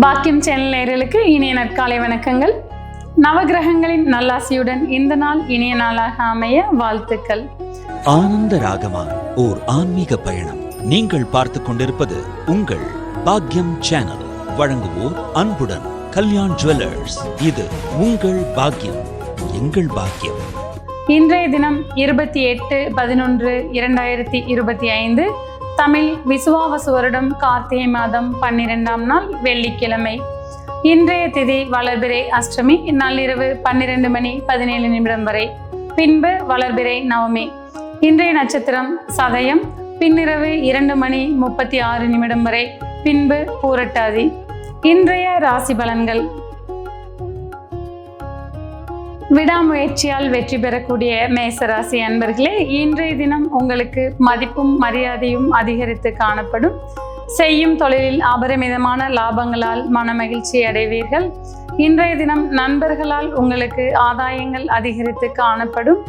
பாக்கியம் சேனல் நேயர்களுக்கு இனிய நற்காலை வணக்கங்கள். நவகிரகங்களின் நல்லாசியுடன் இந்த நாள் இனிய நாளாக அமைய வாழ்த்துக்கள். ஆனந்த ராகமா ஓர் ஆன்மீக பயணம். நீங்கள் பார்த்துக் கொண்டிருப்பது உங்கள் பாக்யம் சேனல். வழங்குவோர் அன்புடன் கல்யாண் ஜுவல்லர்ஸ். இது உங்கள் பாக்கியம் எங்கள் பாக்கியம். இன்றைய தினம் இருபத்தி எட்டு பதினொன்று இரண்டாயிரத்தி இருபத்தி ஐந்து தமிழ் விசுவாவசு வருடம் கார்த்திகை மாதம் பன்னிரெண்டாம் நாள் வெள்ளிக்கிழமை. இன்றைய திதி வளர்பிறை அஷ்டமி நள்ளிரவு பன்னிரண்டு மணி பதினேழு நிமிடம் வரை. பின்பு வளர்பிறை நவமி. இன்றைய நட்சத்திரம் சதயம் பின்னிரவு இரண்டு மணி முப்பத்தி ஆறு நிமிடம் வரை. பின்பு பூரட்டாதி. இன்றைய ராசி பலன்கள். விடாமுயற்சியால் வெற்றி பெறக்கூடிய மேசராசி அன்பர்களே இன்றைய தினம் உங்களுக்கு மதிப்பும் மரியாதையும் அதிகரித்து காணப்படும். செய்யும் தொழிலில் அபரிமிதமான லாபங்களால் மனமகிழ்ச்சி அடைவீர்கள். இன்றைய தினம் நண்பர்களால் உங்களுக்கு ஆதாயங்கள் அதிகரித்து காணப்படும்.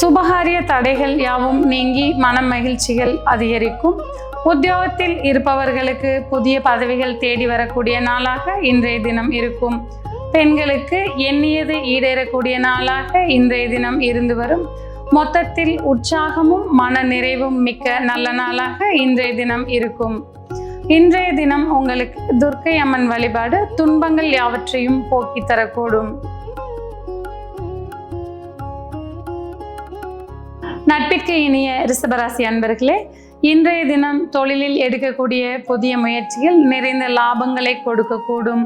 சுபகாரிய தடைகள் யாவும் நீங்கி மன மகிழ்ச்சிகள் அதிகரிக்கும். உத்தியோகத்தில் இருப்பவர்களுக்கு புதிய பதவிகள் தேடி வரக்கூடிய நாளாக இன்றைய தினம் இருக்கும். பெண்களுக்கு எண்ணியது ஈடேறக்கூடிய நாளாக இன்றைய தினம் இருந்து வரும். மொத்தத்தில் உற்சாகமும் மன நிறைவும் மிக்க நல்ல நாளாக இன்றைய தினம் இருக்கும். இன்றைய தினம் உங்களுக்கு துர்க்கை அம்மன் வழிபாடு துன்பங்கள் யாவற்றையும் போக்கி தரக்கூடும். நட்பிற்கு இனிய ரிஷபராசி அன்பர்களே இன்றைய தினம் தொழிலில் எடுக்கக்கூடிய புதிய முயற்சிகள் நிறைந்த லாபங்களை கொடுக்கக்கூடும்.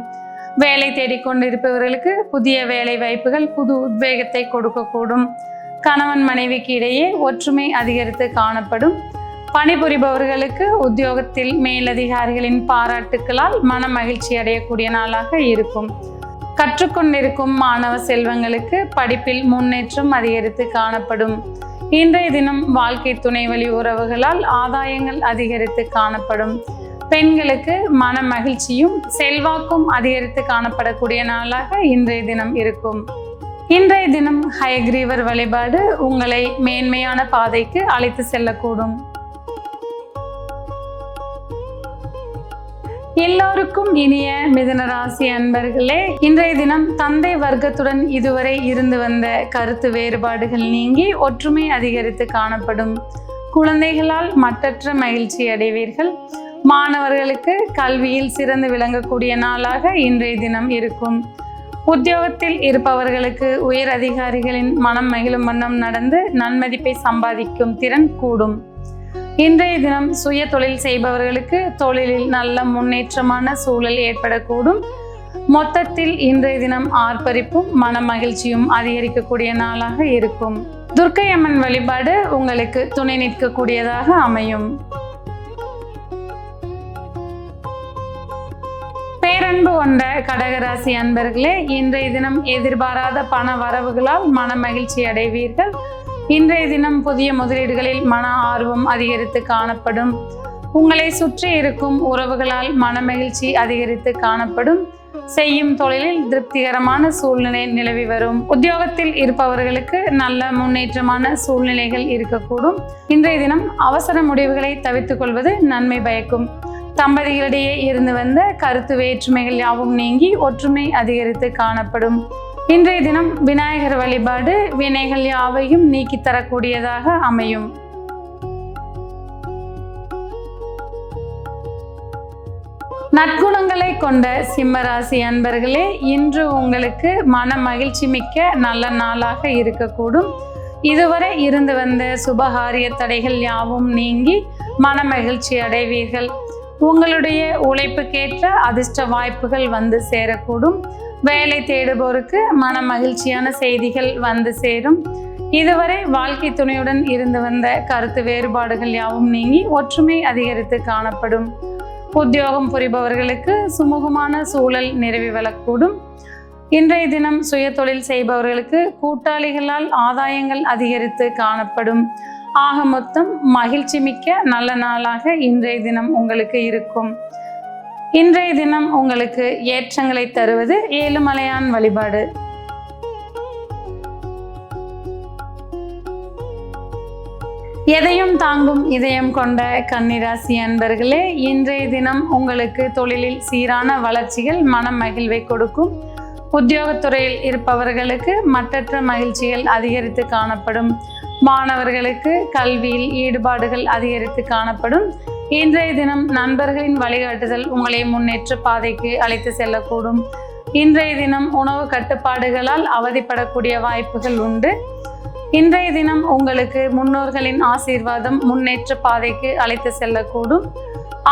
வேலை தேடிக்கொண்டிருப்பவர்களுக்கு புதிய வேலை வாய்ப்புகள் புது உத்வேகத்தை கொடுக்கக்கூடும். கணவன் மனைவிக்கு இடையே ஒற்றுமை அதிகரித்து காணப்படும். பணிபுரிபவர்களுக்கு உத்தியோகத்தில் மேலதிகாரிகளின் பாராட்டுக்களால் மன மகிழ்ச்சி அடையக்கூடிய நாளாக இருக்கும். கற்றுக்கொண்டிருக்கும் மாணவ செல்வங்களுக்கு படிப்பில் முன்னேற்றம் அதிகரித்து காணப்படும். இன்றைய தினம் வாழ்க்கை துணை வழி உறவுகளால் ஆதாயங்கள் அதிகரித்து காணப்படும். பெண்களுக்கு மன மகிழ்ச்சியும் செல்வாக்கும் அதிகரித்து காணப்படக்கூடிய நாளாக இன்றைய தினம் இருக்கும். இன்றைய தினம் ஹயக்ரீவர் வழிபாடு உங்களை மேன்மையான பாதைக்கு அழைத்து செல்லக்கூடும். எல்லோருக்கும் இனிய மிதுன ராசி அன்பர்களே இன்றைய தினம் தந்தை வர்க்கத்துடன் இதுவரை இருந்து வந்த கருத்து வேறுபாடுகள் நீங்கி ஒற்றுமை அதிகரித்து காணப்படும். குழந்தைகளால் மற்றற்ற மகிழ்ச்சி அடைவீர்கள். மாணவர்களுக்கு கல்வியில் சிறந்து விளங்கக்கூடிய நாளாக இன்றைய தினம் இருக்கும். உத்தியோகத்தில் இருப்பவர்களுக்கு உயர் அதிகாரிகளின் மனம் மகிழும் வண்ணம் நடந்து நன்மதிப்பை சம்பாதிக்கும் திறன் கூடும். இன்றைய தினம் சுய தொழில் செய்பவர்களுக்கு தொழிலில் நல்ல முன்னேற்றமான சூழல் ஏற்படக்கூடும். மொத்தத்தில் இன்றைய தினம் ஆர்ப்பரிப்பும் மன மகிழ்ச்சியும் அதிகரிக்கக்கூடிய நாளாக இருக்கும். துர்க்கை அம்மன் வழிபாடு உங்களுக்கு துணை நிற்கக்கூடியதாக அமையும். அன்பு கொண்ட கடகராசி அன்பர்களே இன்றைய தினம் எதிர்பாராத பண வரவுகளால் மன மகிழ்ச்சி அடைவீர்கள். இன்றைய தினம் புதிய முதலீடுகளில் மன ஆர்வம் அதிகரித்து காணப்படும். உங்களை சுற்றி இருக்கும் உறவுகளால் மன மகிழ்ச்சி அதிகரித்து காணப்படும். செய்யும் தொழிலில் திருப்திகரமான சூழ்நிலை நிலவி வரும். உத்தியோகத்தில் இருப்பவர்களுக்கு நல்ல முன்னேற்றமான சூழ்நிலைகள் இருக்கக்கூடும். இன்றைய தினம் அவசர முடிவுகளை தவிர்த்துக் கொள்வது நன்மை பயக்கும். தம்பதிகளிடையே இருந்து வந்த கருத்து வேற்றுமைகள் யாவும் நீங்கி ஒற்றுமை அதிகரித்து காணப்படும். இன்றைய தினம் விநாயகர் வழிபாடு வினைகள் யாவையும் நீக்கி தரக்கூடியதாக அமையும். நற்குணங்களை கொண்ட சிம்மராசி அன்பர்களே இன்று உங்களுக்கு மன மகிழ்ச்சி மிக்க நல்ல நாளாக இருக்கக்கூடும். இதுவரை இருந்து வந்த சுபகாரிய தடைகள் யாவும் நீங்கி மன மகிழ்ச்சி அடைவீர்கள். உங்களுடைய உழைப்புக்கேற்ற அதிர்ஷ்ட வாய்ப்புகள் வந்து சேரக்கூடும். வேலை தேடுபவருக்கு மன மகிழ்ச்சியான செய்திகள் வந்து சேரும். இதுவரை வாழ்க்கை துணையுடன் இருந்து வந்த கருத்து வேறுபாடுகள் யாவும் நீங்கி ஒற்றுமை அதிகரித்து காணப்படும். உத்தியோகம் புரிபவர்களுக்கு சுமூகமான சூழல் நிறுவி வரக்கூடும் இன்றைய தினம் சுய தொழில் செய்பவர்களுக்கு கூட்டாளிகளால் ஆதாயங்கள் அதிகரித்து காணப்படும். ஆக மொத்தம் மகிழ்ச்சி மிக்க நல்ல நாளாக இன்றைய தினம் உங்களுக்கு இருக்கும். இன்றைய தினம் உங்களுக்கு ஏற்றங்களை தருவது ஏழுமலையான் வழிபாடு. எதையும் தாங்கும் இதயம் கொண்ட கன்னிராசி அன்பர்களே இன்றைய தினம் உங்களுக்கு தொழிலில் சீரான வளர்ச்சிகள் மன மகிழ்வை கொடுக்கும். உத்தியோகத்துறையில் இருப்பவர்களுக்கு மற்றற்ற மகிழ்ச்சிகள் அதிகரித்து காணப்படும். மாணவர்களுக்கு கல்வியில் ஈடுபாடுகள் அதிகரித்து காணப்படும். இன்றைய தினம் நண்பர்களின் வழிகாட்டுதல் உங்களை முன்னேற்ற பாதைக்கு அழைத்து செல்லக்கூடும். இன்றைய தினம் உணவு கட்டுப்பாடுகளால் அவதிப்படக்கூடிய வாய்ப்புகள் உண்டு. இன்றைய தினம் உங்களுக்கு முன்னோர்களின் ஆசீர்வாதம் முன்னேற்ற பாதைக்கு அழைத்து செல்லக்கூடும்.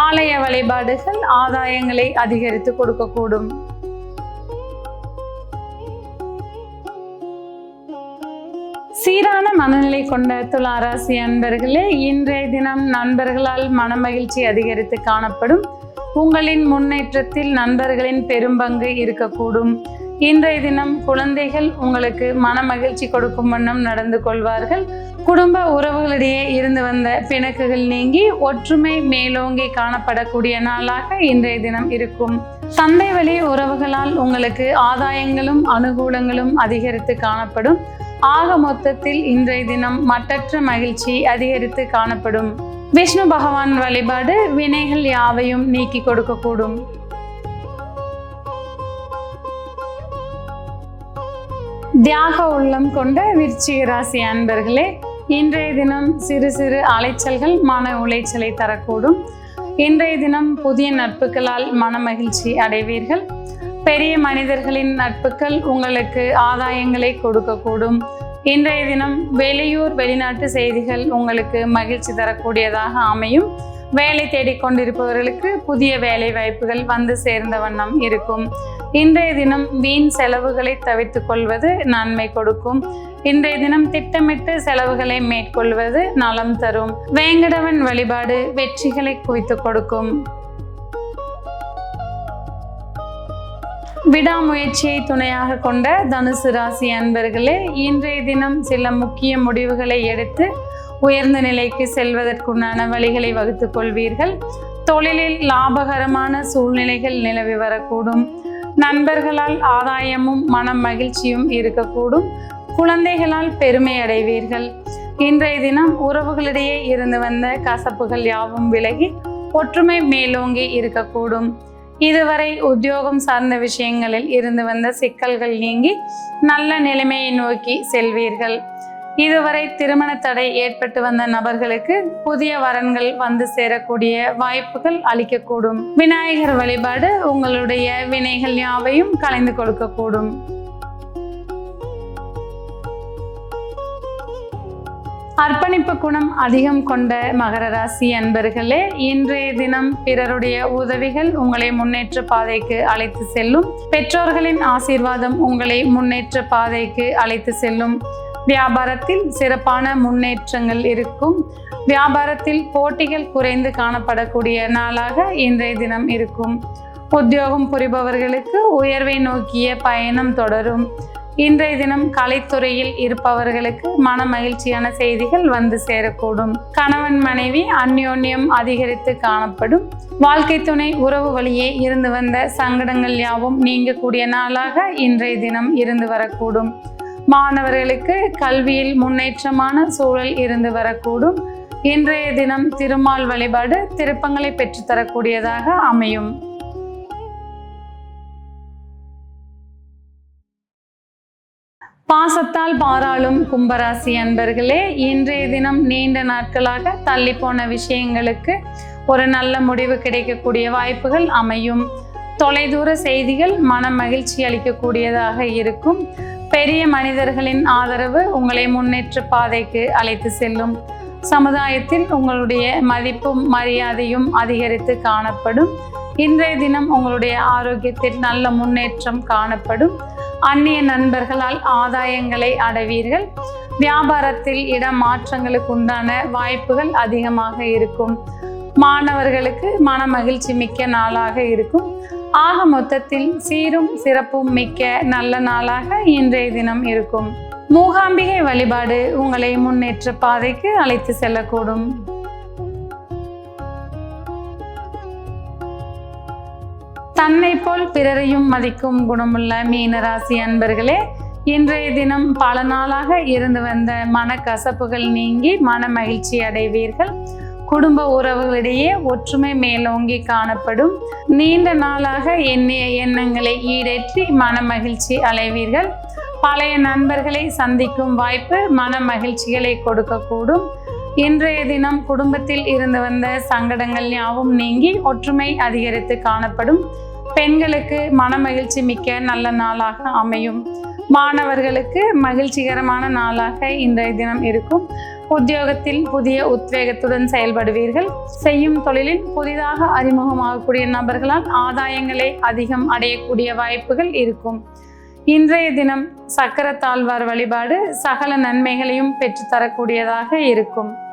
ஆலய வழிபாடுகள் ஆதாயங்களை அதிகரித்து கொடுக்கக்கூடும். சீரான மனநிலை கொண்ட துளாராசி அன்பர்களே இன்றைய தினம் நண்பர்களால் மனமகிழ்ச்சி அதிகரித்து காணப்படும். உங்களின் முன்னேற்றத்தில் நண்பர்களின் பெரும்பங்கு இருக்கக்கூடும். இன்றைய தினம் குழந்தைகள் உங்களுக்கு மன மகிழ்ச்சி கொடுக்கும் வண்ணம் நடந்து கொள்வார்கள். குடும்ப உறவுகளிடையே இருந்து வந்த பிணக்குகள் நீங்கி ஒற்றுமை மேலோங்கி காணப்படக்கூடிய நாளாக இன்றைய தினம் இருக்கும். சந்தை வழி உறவுகளால் உங்களுக்கு ஆதாயங்களும் அனுகூலங்களும் அதிகரித்து காணப்படும். ஆக மொத்தத்தில் இன்றைய தினம் மட்டற்ற மகிழ்ச்சி அதிகரித்து காணப்படும். விஷ்ணு பகவான் வழிபாடு வினைகள் யாவையும் நீக்கி கொடுக்கக்கூடும். தியாக உள்ளம் கொண்ட விருச்சிக ராசி அன்பர்களே இன்றைய தினம் சிறு சிறு அலைச்சல்கள் மன உளைச்சலை தரக்கூடும். இன்றைய தினம் புதிய நட்புகளால் மன மகிழ்ச்சி அடைவீர்கள். பெரிய மனிதர்களின் நட்புகள் உங்களுக்கு ஆதாயங்களை கொடுக்கக்கூடும். இன்றைய தினம் வெளியூர் வெளிநாட்டு செய்திகள் உங்களுக்கு மகிழ்ச்சி தரக்கூடியதாக அமையும். வேலை தேடிக்கொண்டிருப்பவர்களுக்கு புதிய வேலை வாய்ப்புகள் வந்து சேர்ந்த வண்ணம் இருக்கும். இன்றைய தினம் வீண் செலவுகளை தவிர்த்து கொள்வது நன்மை கொடுக்கும். இன்றைய தினம் திட்டமிட்டு செலவுகளை மேற்கொள்வது நலம் தரும். வேங்கடவன் வழிபாடு வெற்றிகளை குவித்து கொடுக்கும். விடாமுயற்சியை துணையாக கொண்ட தனுசு ராசி அன்பர்களே இன்றைய தினம் சில முக்கிய முடிவுகளை எடுத்து உயர்ந்த நிலைக்கு செல்வதற்குண்டான வழிகளை வகுத்துக் கொள்வீர்கள். தொழிலில் லாபகரமான சூழ்நிலைகள் நிலவி வரக்கூடும். நண்பர்களால் ஆதாயமும் மன மகிழ்ச்சியும் இருக்கக்கூடும். குழந்தைகளால் பெருமை அடைவீர்கள். இன்றைய தினம் உறவுகளிடையே இருந்து வந்த கசப்புகள் யாவும் விலகி ஒற்றுமை மேலோங்கி இருக்கக்கூடும். இதுவரை உத்தியோகம் சார்ந்த விஷயங்களில் இருந்து வந்த சிக்கல்கள் நீங்கி நல்ல நிலைமையை நோக்கி செல்வீர்கள். இதுவரை திருமண தடை ஏற்பட்டு வந்த நபர்களுக்கு புதிய வரன்கள் வந்து சேரக்கூடிய வாய்ப்புகள் அளிக்கக்கூடும். விநாயகர் வழிபாடு உங்களுடைய வினைகள் யாவையும் கலைந்து கொடுக்கக்கூடும். அர்ப்பணிப்பு குணம் அதிகம் கொண்ட மகர ராசி அன்பர்களே இன்றைய தினம் பிறருடைய உதவிகள் உங்களை முன்னேற்ற பாதைக்கு அழைத்து செல்லும். பெற்றோர்களின் ஆசீர்வாதம் உங்களை முன்னேற்ற பாதைக்கு அழைத்து செல்லும். வியாபாரத்தில் சிறப்பான முன்னேற்றங்கள் இருக்கும். வியாபாரத்தில் போட்டிகள் குறைந்து காணப்படக்கூடிய நாளாக இன்றைய தினம் இருக்கும். உத்தியோகம் புரிபவர்களுக்கு உயர்வை நோக்கிய பயணம் தொடரும். இன்றைய தினம் கலைத்துறையில் இருப்பவர்களுக்கு மன மகிழ்ச்சியான செய்திகள் வந்து சேரக்கூடும். கணவன் மனைவி அந்யோன்யம் அதிகரித்து காணப்படும். வாழ்க்கை துணை உறவு வழியே இருந்து வந்த சங்கடங்கள் யாவும் நீங்கக்கூடிய நாளாக இன்றைய தினம் இருந்து வரக்கூடும். மாணவர்களுக்கு கல்வியில் முன்னேற்றமான சூழல் இருந்து வரக்கூடும். இன்றைய தினம் திருமால் வழிபாடு திருப்பங்களை பெற்றுத்தரக்கூடியதாக அமையும். பாசத்தால் பாராளும் கும்பராசி அன்பர்களே இன்றைய தினம் நீண்ட நாட்களாக தள்ளி போன விஷயங்களுக்கு ஒரு நல்ல முடிவு கிடைக்கக்கூடிய வாய்ப்புகள் அமையும். தொலைதூர செய்திகள் மன மகிழ்ச்சி அளிக்கக்கூடியதாக இருக்கும். பெரிய மனிதர்களின் ஆதரவு உங்களை முன்னேற்ற பாதைக்கு அழைத்து செல்லும். சமுதாயத்தில் உங்களுடைய மதிப்பும் மரியாதையும் அதிகரித்து காணப்படும். இன்றைய தினம் உங்களுடைய ஆரோக்கியத்தில் நல்ல முன்னேற்றம் காணப்படும். அந்நிய நண்பர்களால் ஆதாயங்களை அடைவீர்கள். வியாபாரத்தில் இடம் மாற்றங்களுக்கு உண்டான வாய்ப்புகள் அதிகமாக இருக்கும். மாணவர்களுக்கு மன மகிழ்ச்சி மிக்க நாளாக இருக்கும். ஆக மொத்தத்தில் சீரும் சிறப்பும் மிக்க நல்ல நாளாக இன்றைய தினம் இருக்கும். மூகாம்பிகை வழிபாடு உங்களை முன்னேற்ற பாதைக்கு அழைத்து செல்லக்கூடும். தன்னை போல் பிறரையும் மதிக்கும் குணமுள்ள மீனராசி அன்பர்களே இன்றைய தினம் பல நாளாக இருந்து வந்த மனக்கசப்புகள் நீங்கி மன மகிழ்ச்சி அடைவீர்கள். குடும்ப உறவுகளிடையே ஒற்றுமை மேலோங்கி காணப்படும். நீண்ட நாளாக எண்ணிய எண்ணங்களை ஈடேற்றி மன மகிழ்ச்சி அடைவீர்கள். பழைய நண்பர்களை சந்திக்கும் வாய்ப்பு மன மகிழ்ச்சிகளை கொடுக்கக்கூடும். இன்றைய தினம் குடும்பத்தில் இருந்து வந்த சங்கடங்கள் யாவும் நீங்கி ஒற்றுமை அதிகரித்து காணப்படும். பெண்களுக்கு மன மகிழ்ச்சி மிக்க நல்ல நாளாக அமையும். மாணவர்களுக்கு மகிழ்ச்சிகரமான நாளாக இன்றைய தினம் இருக்கும். உத்தியோகத்தில் புதிய உத்வேகத்துடன் செயல்படுவீர்கள். செய்யும் தொழிலில் புதிதாக அறிமுகமாகக்கூடிய நபர்களால் ஆதாயங்களை அதிகம் அடையக்கூடிய வாய்ப்புகள் இருக்கும். இன்றைய தினம் சக்கரத்தாழ்வார் வழிபாடு சகல நன்மைகளையும் பெற்றுத்தரக்கூடியதாக இருக்கும்.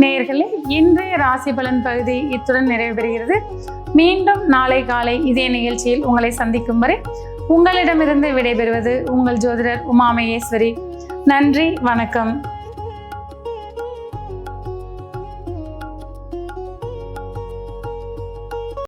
நேயர்களே இன்றைய ராசி பலன் பகுதி இத்துடன் நிறைவு பெறுகிறது. மீண்டும் நாளை காலை இதே நிகழ்ச்சியில் உங்களை சந்திக்கும் வரை உங்களிடமிருந்து விடைபெறுவது உங்கள் ஜோதிடர் உமாமகேஸ்வரி. நன்றி வணக்கம்.